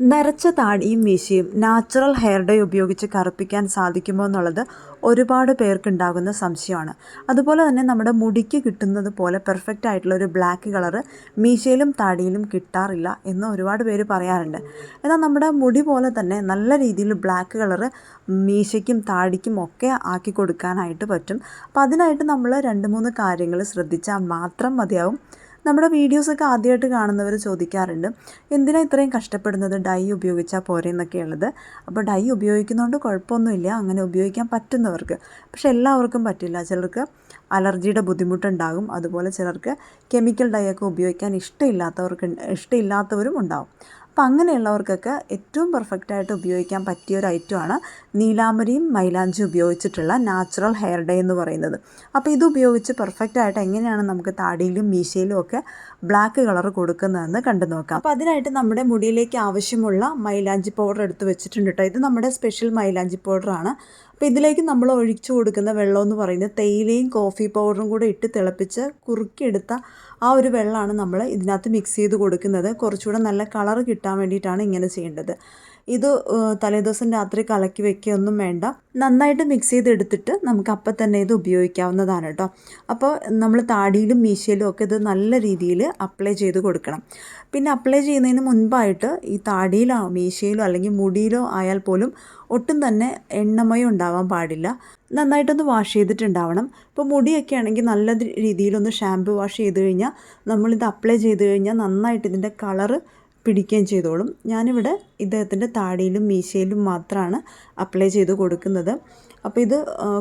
നരച്ച താടിയും മീശയും natural hair day ഉപയോഗിച്ച് കറുപ്പിക്കാൻ സാധിക്കുമോ എന്നുള്ളത് ഒരുപാട് പേർക്കുണ്ടാകുന്ന സംശയമാണ്. അതുപോലെ തന്നെ നമ്മുടെ മുടിക്ക് കിട്ടുന്നത് പോലെ പെർഫെക്റ്റ് ആയിട്ടുള്ള ഒരു ബ്ലാക്ക് കളറ് മീശയിലും താടിയിലും കിട്ടാറില്ല എന്ന് ഒരുപാട് പേര് പറയാറുണ്ട്. എന്നാൽ നമ്മുടെ മുടി പോലെ തന്നെ നല്ല രീതിയിൽ ബ്ലാക്ക് കളറ് മീശയ്ക്കും താടിക്കും ഒക്കെ ആക്കി കൊടുക്കാനായിട്ട് പറ്റും. അപ്പോൾ അതിനായിട്ട് നമ്മൾ രണ്ട് മൂന്ന് കാര്യങ്ങൾ ശ്രദ്ധിച്ചാൽ മാത്രം മതിയാവും. നമ്മുടെ വീഡിയോസൊക്കെ ആദ്യമായിട്ട് കാണുന്നവർ ചോദിക്കാറുണ്ട് എന്തിനാ ഇത്രയും കഷ്ടപ്പെടുന്നത്? ഡൈ ഉപയോഗിച്ചാൽ പോരെ എന്നൊക്കെയുള്ളത് അപ്പോൾ ഡൈ ഉപയോഗിക്കുന്നതുകൊണ്ട് കുഴപ്പമൊന്നുമില്ല അങ്ങനെ ഉപയോഗിക്കാൻ പറ്റുന്നവർക്ക്. പക്ഷെ എല്ലാവർക്കും പറ്റില്ല. ചിലർക്ക് അലർജിയുടെ ബുദ്ധിമുട്ടുണ്ടാകും. അതുപോലെ ചിലർക്ക് കെമിക്കൽ ഡൈ ഒക്കെ ഉപയോഗിക്കാൻ ഇഷ്ടമില്ലാത്തവർക്ക് ഇഷ്ടമില്ലാത്തവരും ഉണ്ടാവും. അപ്പം അങ്ങനെയുള്ളവർക്കൊക്കെ ഏറ്റവും പെർഫെക്റ്റായിട്ട് ഉപയോഗിക്കാൻ പറ്റിയ ഒരു ഐറ്റമാണ് നീലാമരിയും മൈലാഞ്ചി ഉപയോഗിച്ചിട്ടുള്ള നാച്ചുറൽ ഹെയർ ഡേ എന്ന് പറയുന്നത്. അപ്പോൾ ഇത് ഉപയോഗിച്ച് പെർഫെക്റ്റായിട്ട് എങ്ങനെയാണ് നമുക്ക് താടിയിലും മീശയിലും ഒക്കെ ബ്ലാക്ക് കളർ കൊടുക്കുന്നതെന്ന് കണ്ടു നോക്കാം. അപ്പോൾ അതിനായിട്ട് നമ്മുടെ മുടിയിലേക്ക് ആവശ്യമുള്ള മൈലാഞ്ചി പൗഡർ എടുത്ത് വെച്ചിട്ടുണ്ട് കേട്ടോ ഇത് നമ്മുടെ സ്പെഷ്യൽ മൈലാഞ്ചി പൗഡറാണ് അപ്പോൾ ഇതിലേക്ക് നമ്മൾ ഒഴിച്ചു കൊടുക്കുന്ന വെള്ളം എന്ന് പറയുന്നത് തേയിലയും കോഫി പൗഡറും കൂടെ ഇട്ട് തിളപ്പിച്ച് കുറുക്കിയെടുത്ത ആ ഒരു വെള്ളമാണ് നമ്മൾ ഇതിനകത്ത് മിക്സ് ചെയ്ത് കൊടുക്കുന്നത്. കുറച്ചുകൂടെ നല്ല കളർ കിട്ടാൻ വേണ്ടിയിട്ടാണ് ഇങ്ങനെ ചെയ്യേണ്ടത്. ഇത് തലേദിവസം രാത്രി കലക്കി വെക്കുകയൊന്നും വേണ്ട. നന്നായിട്ട് മിക്സ് ചെയ്തെടുത്തിട്ട് നമുക്ക് അപ്പം തന്നെ ഇത് ഉപയോഗിക്കാവുന്നതാണ് കേട്ടോ അപ്പോൾ നമ്മൾ താടിയിലും മീശയിലും ഒക്കെ ഇത് നല്ല രീതിയിൽ അപ്ലൈ ചെയ്ത് കൊടുക്കണം. പിന്നെ അപ്ലൈ ചെയ്യുന്നതിന് മുൻപായിട്ട് ഈ താടിയിലോ മീശയിലോ അല്ലെങ്കിൽ മുടിയിലോ ആയാൽ പോലും ഒട്ടും തന്നെ എണ്ണമയം ഉണ്ടാവാൻ പാടില്ല. നന്നായിട്ടൊന്ന് വാഷ് ചെയ്തിട്ടുണ്ടാവണം. ഇപ്പോൾ മുടിയൊക്കെ ആണെങ്കിൽ നല്ല രീതിയിലൊന്ന് ഷാമ്പു വാഷ് ചെയ്ത് കഴിഞ്ഞാൽ നമ്മളിത് അപ്ലൈ ചെയ്ത് കഴിഞ്ഞാൽ നന്നായിട്ട് ഇതിന്റെ കളറ് പിടിക്കുകയും ചെയ്തോളും. ഞാനിവിടെ ഇദ്ദേഹത്തിന്റെ താടിയിലും മീശയിലും മാത്രമാണ് അപ്ലൈ ചെയ്ത് കൊടുക്കുന്നത്. അപ്പോൾ ഇത്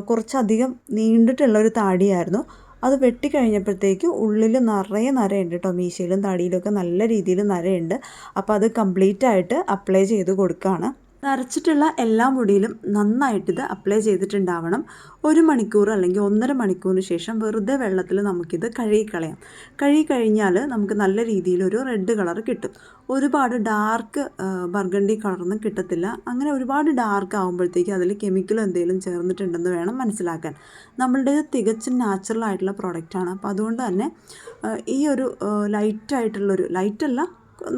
കുറച്ചധികം നീണ്ടിട്ടുള്ളൊരു താടിയായിരുന്നു. അത് വെട്ടിക്കഴിഞ്ഞപ്പോഴത്തേക്ക് ഉള്ളിൽ നിറയെ നരയുണ്ട് കേട്ടോ മീശയിലും താടിയിലൊക്കെ നല്ല രീതിയിൽ നരയുണ്ട്. അപ്പോൾ അത് കംപ്ലീറ്റ് ആയിട്ട് അപ്ലൈ ചെയ്ത് കൊടുക്കുകയാണ് നരച്ചിട്ടുള്ള എല്ലാ മുടിയിലും നന്നായിട്ട് ഇത് അപ്ലൈ ചെയ്തിട്ടുണ്ടാവണം. ഒരു മണിക്കൂർ അല്ലെങ്കിൽ ഒന്നര മണിക്കൂറിന് ശേഷം വെറുതെ വെള്ളത്തിൽ നമുക്കിത് കഴുകിക്കളയാം. കഴുകി കഴിഞ്ഞാൽ നമുക്ക് നല്ല രീതിയിൽ ഒരു റെഡ് കളർ കിട്ടും. ഒരുപാട് ഡാർക്ക് ബർഗണ്ടി കളറൊന്നും കിട്ടത്തില്ല. അങ്ങനെ ഒരുപാട് ഡാർക്ക് ആകുമ്പോഴത്തേക്ക് അതിൽ കെമിക്കൽ എന്തെങ്കിലും ചേർന്നിട്ടുണ്ടെന്ന് വേണം മനസ്സിലാക്കാൻ. നമ്മളുടെ തികച്ചും നാച്ചുറൽ ആയിട്ടുള്ള പ്രോഡക്റ്റാണ് അപ്പോൾ അതുകൊണ്ട് തന്നെ ഈ ഒരു ലൈറ്റായിട്ടുള്ളൊരു ലൈറ്റല്ല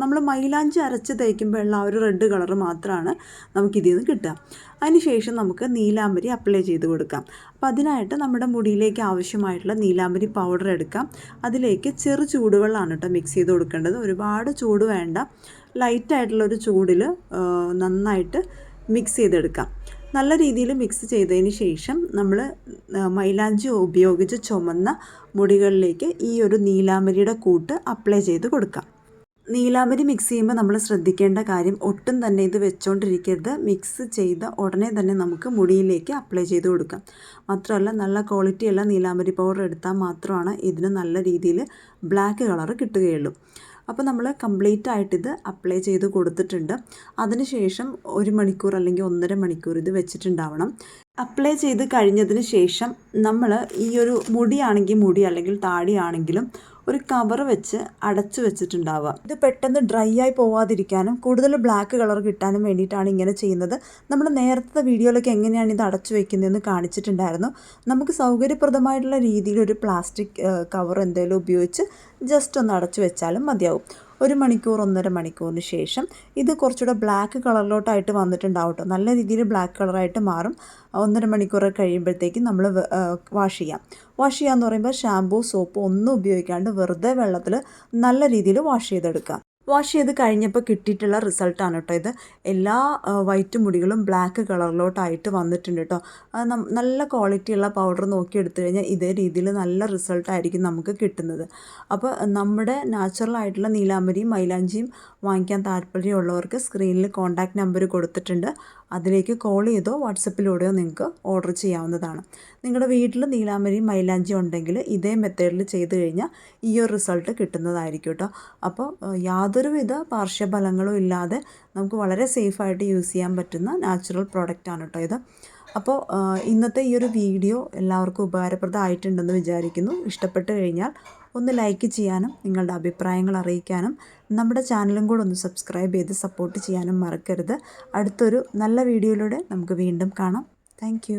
നമ്മൾ മൈലാഞ്ചി അരച്ച് തേക്കുമ്പോഴുള്ള ആ ഒരു റെഡ് കളർ മാത്രമാണ് നമുക്കിതിൽ നിന്ന് കിട്ടുക. അതിനുശേഷം നമുക്ക് നീലാമ്പരി അപ്ലൈ ചെയ്ത് കൊടുക്കാം. അപ്പോൾ അതിനായിട്ട് നമ്മുടെ മുടിയിലേക്ക് ആവശ്യമായിട്ടുള്ള നീലാമ്പരി പൗഡർ എടുക്കാം. അതിലേക്ക് ചെറു ചൂടുവെള്ളമാണ് കേട്ടോ മിക്സ് ചെയ്ത് കൊടുക്കേണ്ടത്. ഒരുപാട് ചൂട് വേണ്ട. ലൈറ്റായിട്ടുള്ളൊരു ചൂടിൽ നന്നായിട്ട് മിക്സ് ചെയ്തെടുക്കാം. നല്ല രീതിയിൽ മിക്സ് ചെയ്തതിന് ശേഷം നമ്മൾ മൈലാഞ്ചി ഉപയോഗിച്ച് ചുമന്ന മുടികളിലേക്ക് ഈ ഒരു നീലാമ്പരിയുടെ കൂട്ട് അപ്ലൈ ചെയ്ത് കൊടുക്കാം. നീലാമ്പരി മിക്സ് ചെയ്യുമ്പോൾ നമ്മൾ ശ്രദ്ധിക്കേണ്ട കാര്യം ഒട്ടും തന്നെ ഇത് വെച്ചുകൊണ്ടിരിക്കരുത് മിക്സ് ചെയ്ത ഉടനെ തന്നെ നമുക്ക് മുടിയിലേക്ക് അപ്ലൈ ചെയ്ത് കൊടുക്കാം. മാത്രമല്ല നല്ല ക്വാളിറ്റിയുള്ള നീലാമ്പരി പൗഡർ എടുത്താൽ മാത്രമാണ് ഇതിന് നല്ല രീതിയിൽ ബ്ലാക്ക് കളർ കിട്ടുകയുള്ളൂ. അപ്പോൾ നമ്മൾ കംപ്ലീറ്റ് ആയിട്ട് ഇത് അപ്ലൈ ചെയ്ത് കൊടുത്തിട്ടുണ്ട്. അതിനുശേഷം ഒരു മണിക്കൂർ അല്ലെങ്കിൽ ഒന്നര മണിക്കൂർ ഇത് വെച്ചിട്ടുണ്ടാവണം. അപ്ലൈ ചെയ്ത് കഴിഞ്ഞതിന് ശേഷം നമ്മൾ ഈ ഒരു മുടിയാണെങ്കിൽ മുടി അല്ലെങ്കിൽ താടിയാണെങ്കിലും ഒരു കവർ വെച്ച് അടച്ചു വെച്ചിട്ടുണ്ടാവുക. ഇത് പെട്ടെന്ന് ഡ്രൈ ആയി പോവാതിരിക്കാനും കൂടുതൽ ബ്ലാക്ക് കളർ കിട്ടാനും വേണ്ടിയിട്ടാണ് ഇങ്ങനെ ചെയ്യുന്നത്. നമ്മൾ നേരത്തെ വീഡിയോയിലൊക്കെ എങ്ങനെയാണ് ഇത് അടച്ചു വെക്കുന്നതെന്ന് കാണിച്ചിട്ടുണ്ടായിരുന്നു. നമുക്ക് സൗകര്യപ്രദമായിട്ടുള്ള രീതിയിൽ ഒരു പ്ലാസ്റ്റിക് കവർ എന്തെങ്കിലും ഉപയോഗിച്ച് ജസ്റ്റ് ഒന്ന് അടച്ചു വെച്ചാലും മതിയാവും. ഒരു മണിക്കൂർ ഒന്നര മണിക്കൂറിന് ശേഷം ഇത് കുറച്ചുകൂടെ ബ്ലാക്ക് കളറിലോട്ടായിട്ട് വന്നിട്ടുണ്ടാവും നല്ല രീതിയിൽ ബ്ലാക്ക് കളറായിട്ട് മാറും. ഒന്നര മണിക്കൂർ കഴിയുമ്പോഴത്തേക്കും നമ്മൾ വാഷ് ചെയ്യാം. വാഷ് ചെയ്യാന്ന് പറയുമ്പോൾ ഷാമ്പൂ സോപ്പ് ഒന്നും ഉപയോഗിക്കാണ്ട് വെറുതെ വെള്ളത്തിൽ നല്ല രീതിയിൽ വാഷ് ചെയ്തെടുക്കാം. വാഷ് ചെയ്ത് കഴിഞ്ഞപ്പോൾ കിട്ടിയിട്ടുള്ള റിസൾട്ടാണ് കേട്ടോ ഇത്. എല്ലാ വൈറ്റ് മുടികളും ബ്ലാക്ക് കളറിലോട്ടായിട്ട് വന്നിട്ടുണ്ട് കേട്ടോ. നല്ല ക്വാളിറ്റിയുള്ള പൗഡർ നോക്കി എടുത്തു കഴിഞ്ഞാൽ ഇതേ രീതിയിൽ നല്ല റിസൾട്ടായിരിക്കും നമുക്ക് കിട്ടുന്നത്. അപ്പോൾ നമ്മുടെ നാച്ചുറൽ ആയിട്ടുള്ള നീലാമ്പരിയും മൈലാഞ്ചിയും വാങ്ങിക്കാൻ താല്പര്യമുള്ളവർക്ക് സ്ക്രീനിൽ കോൺടാക്റ്റ് നമ്പർ കൊടുത്തിട്ടുണ്ട്. അതിലേക്ക് കോൾ ചെയ്തോ വാട്സപ്പിലൂടെയോ നിങ്ങൾക്ക് ഓർഡർ ചെയ്യാവുന്നതാണ്. നിങ്ങളുടെ വീട്ടിൽ നീലാമരി മൈലാഞ്ചി ഉണ്ടെങ്കിൽ ഇതേ മെത്തേഡിൽ ചെയ്ത് കഴിഞ്ഞാൽ ഈ ഒരു റിസൾട്ട് കിട്ടുന്നതായിരിക്കും കേട്ടോ. അപ്പോൾ യാതൊരുവിധ പാർശ്വഫലങ്ങളും ഇല്ലാതെ നമുക്ക് വളരെ സേഫായിട്ട് യൂസ് ചെയ്യാൻ പറ്റുന്ന നാച്ചുറൽ പ്രോഡക്റ്റാണ് കേട്ടോ ഇത്. അപ്പോൾ ഇന്നത്തെ ഈ ഒരു വീഡിയോ എല്ലാവർക്കും ഉപകാരപ്രദമായിട്ടുണ്ടെന്ന് വിചാരിക്കുന്നു. ഇഷ്ടപ്പെട്ട് കഴിഞ്ഞാൽ ഒന്ന് ലൈക്ക് ചെയ്യാനും നിങ്ങളുടെ അഭിപ്രായങ്ങൾ അറിയിക്കാനും നമ്മുടെ ചാനലും കൂടെ ഒന്ന് സബ്സ്ക്രൈബ് ചെയ്ത് സപ്പോർട്ട് ചെയ്യാനും മറക്കരുത്. അടുത്തൊരു നല്ല വീഡിയോയിലൂടെ നമുക്ക് വീണ്ടും കാണാം. താങ്ക്